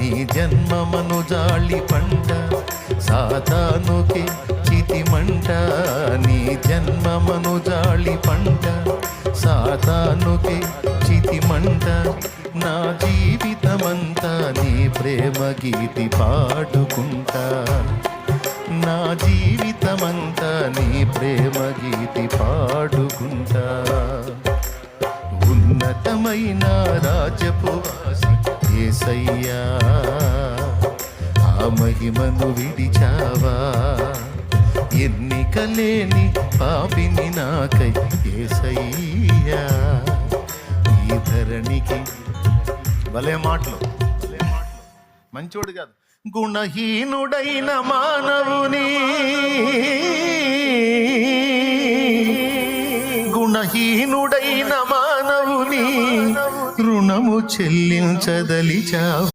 నీ జన్మమను జాళి పంట సాతానుకి చితిమంట నీ జన్మమను జాళి పంట సాతానుకి చితిమంట నా జీవితమంతా నీ ప్రేమ గీతి పాడుకుంటా నా జీవితమంతా నీ ప్రేమ గీతి పాడుకుంటా ఉన్నతమైన రాజపువాసి ఏసయ్యా ఆ మహిమను విడిచావా? ఎన్నికలేని పాపిని నాకై ఏసయ్యా ఈ ధరణికి భలే మాటలు. మంచోడు కాదు. గుణహీనుడైన మానవుని గుణహీనుడైన మానవుని రుణము చెల్లించదలిచావు.